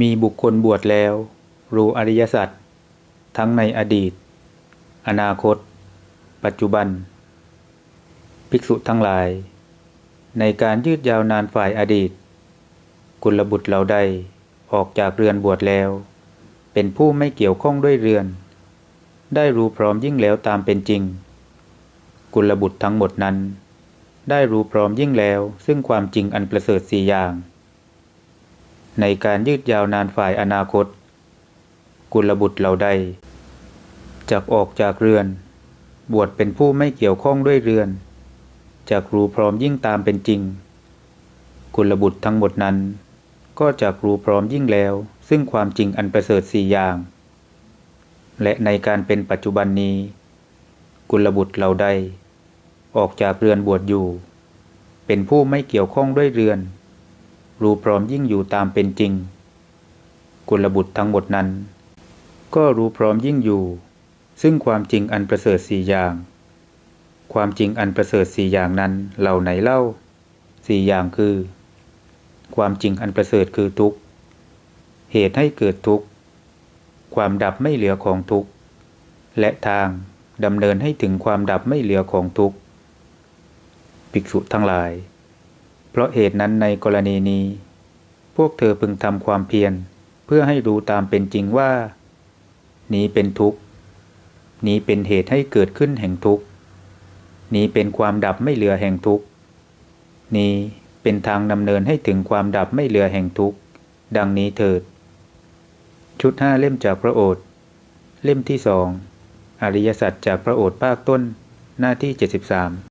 มีบุคคลบวชแล้ว รู้อริยสัจทั้งในอดีต อนาคต ปัจจุบัน ภิกษุทั้งหลาย ในการยืดยาวนานฝ่ายอดีต กุลบุตรเราได้ออกจากเรือนบวชแล้ว เป็นผู้ไม่เกี่ยวข้องด้วยเรือน ได้รู้พร้อมยิ่งแล้วตามเป็นจริง กุลบุตรทั้งหมดนั้น ได้รู้พร้อมยิ่งแล้วซึ่งความจริงอันประเสริฐสี่อย่าง ในการยืดยาวนานฝ่ายอนาคต กุลบุตรเราได้จากออกจากเรือน บวชเป็นผู้ไม่เกี่ยวข้องด้วยเรือนจากรู้พร้อมยิ่งตามเป็นจริง กุลบุตรทั้งหมดนั้น ก็จากรู้พร้อมยิ่งแล้ว ซึ่งความจริงอันประเสริฐสี่อย่าง และในการเป็นปัจจุบันนี้ กุลบุตรเราได้ออกจากเรือนบวชอยู่ เป็นผู้ไม่เกี่ยวข้องด้วยเรือน รู้พร้อมยิ่งอยู่ตามเป็นจริง กุลบุตรทั้งหมดนั้น ก็รู้พร้อมยิ่งอยู่ ซึ่งความจริงอันประเสริฐสี่อย่าง ความจริงอันประเสริฐสี่อย่างนั้นเหล่าไหนเล่าสี่อย่างคือ ความจริงอันประเสริฐคือทุกข์ เหตุให้เกิดทุกข์ ความดับไม่เหลือของทุกข์ และทางดำเนินให้ถึงความดับไม่เหลือของทุกข์ ภิกษุทั้งหลาย เพราะเหตุนั้นในกรณีนี้ พวกเธอพึงทำความเพียรเพื่อให้รู้ตามเป็นจริงว่า นี้เป็นทุกข์ นี้เป็นเหตุให้เกิดขึ้นแห่งทุกข์ นี้เป็นความดับไม่เหลือแห่งทุกข์ นี้เป็นทางดำเนินให้ถึงความดับไม่เหลือแห่งทุกข์ ดังนี้เถิด ชุดห้าเล่มจากพระโอษฐ์เล่มที่สองอริยสัจจากพระโอษฐ์ภาคต้นหน้าที่ 73